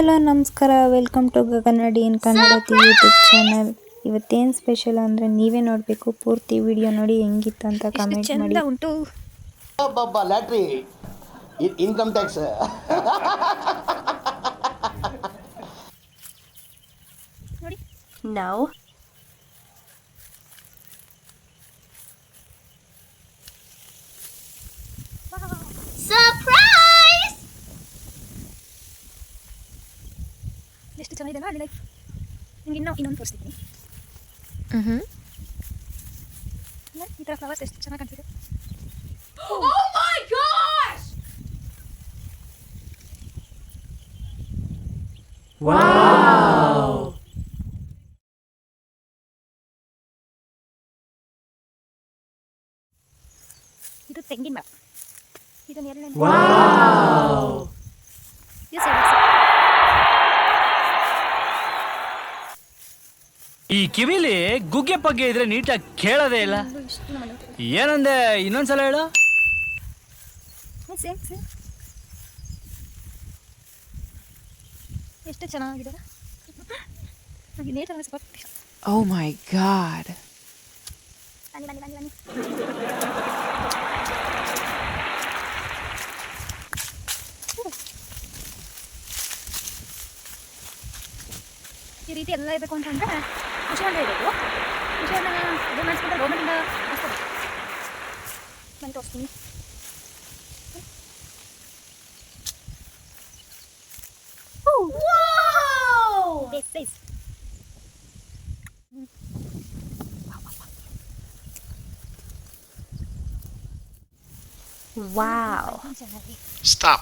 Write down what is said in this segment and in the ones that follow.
Hello ನಮಸ್ಕಾರ. Welcome to ಗಗನಡಿ in Kannada YouTube channel ಇವತ್ತೇನು ಸ್ಪೆಷಲ್ ಅಂದರೆ ನೀವೇ ನೋಡಬೇಕು. ಪೂರ್ತಿ ವಿಡಿಯೋ ನೋಡಿ ಹೆಂಗಿತ್ತು ಅಂತ ಕಮೆಂಟ್ ಮಾಡಿ. ಉಂಟು. ಅಬ್ಬಬ್ಬ ಲ್ಯಾಟ್ರಿ ಇನ್ಕಮ್ ಟ್ಯಾಕ್ಸ್ ನೋಡಿ. ಎಷ್ಟು ಚೆನ್ನಾಗಿದೆ ನೋಡಿ ಲೈಫ್ ನಿಮ್ಗೆ ಇನ್ನೂ ಇನ್ನೊಂದು ತೋರಿಸ್ತೀನಿ Mm-hmm. ನೋಡಿ, ಈ ಥರ ಫ್ಲವರ್ಸ್ ಎಷ್ಟು ಚೆನ್ನಾಗಿ ಕಾಣ್ತಿದೆ ಇದು ತೆಂಗಿನ ಮರ ಇದು ನೇರಳೆ ಈ ಕಿವಿಲಿ ಗುಗ್ಗೆ ಪಗ್ಗೆ ಇದ್ರೆ ನೀಟಾಗಿ ಕೇಳೋದೇ ಇಲ್ಲ. ಏನಂದೆ? ಇನ್ನೊಂದ್ಸಲ ಹೇಳು. ಎಷ್ಟು ಚೆನ್ನಾಗಿದೆ? Oh my God. ಬನ್ನಿ ಬನ್ನಿ ಬನ್ನಿ ಬನ್ನಿ. ಈ ರೀತಿ ಎಲ್ಲ ಇರಬೇಕು ಅಂತಂದ್ರೆ ಕೃಷಿ ಹೊಂಡ ಇರಬೇಕು ಕೃಷಿ ಹೊಂಡ ಇದು ಮಾಡಿಸ್ಕೊಂಡ್ರೆ ಗೌರ್ಮೆಂಟಿಂದ ಮಾಡಿಸ್ತಾರೆ ಬನ್ನಿ ತೋರಿಸ್ತೀನಿ Big size. Wow. ಚೆನ್ನಾಗಿ Stop.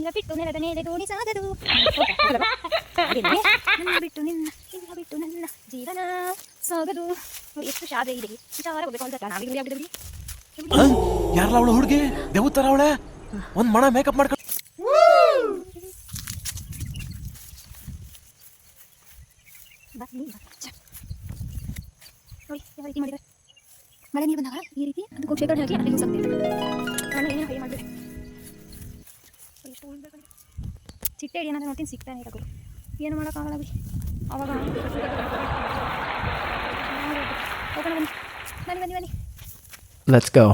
ನೀಗ ಬಿಟ್ಟು ನೆಲದ ಮೇಲೆ ದೋಣಿ ಸಾಗದು? ನನ್ನ ಬಿಟ್ಟು ನಿನ್ನ ನಿನ್ನ ಬಿಟ್ಟು ನನ್ನ ಜೀವನ ಸಾಗದು. ಎಷ್ಟು ಶಾದೆ ಇದೆ ವಿಚಾರ ಹೋಗ್ಬೇಕು ಅಂತ ನಾವೀಗ ಆಗಿದ್ರಿ ಯಾರಲ್ಲ ಅವಳು ಹುಡುಗಿ? ದೇವತರ ಅವಳೆ? ಒಂದ್ ಮಣ ಮೇಕಪ್ ಮಾಡ್ಕೊಂಡು ಮಳೆ ನೀರು ಬಂದಾಗ ಈ ರೀತಿ ಅದಕ್ಕೆ ಕ್ಷೇತ್ರ ಹಾಕಿ ಅದಕ್ಕೆ ಯೂಸ್ ನಾನು ಏನು ಹೈ ಮಾಡಿದೆ. ಚಿಟ್ಟೆ ಏನಾದ್ರು ನೋಡ್ತೀನಿ ಸಿಗ್ತಾನೆ ಇರಬೇಕು ಏನು ಮಾಡೋಕ್ಕಾಗಲ್ಲ ಬಿಡಿ ಅವಾಗ ಬನ್ನಿ. ಬನ್ನಿ ಬನ್ನಿ ಬನ್ನಿ. ಗೋ.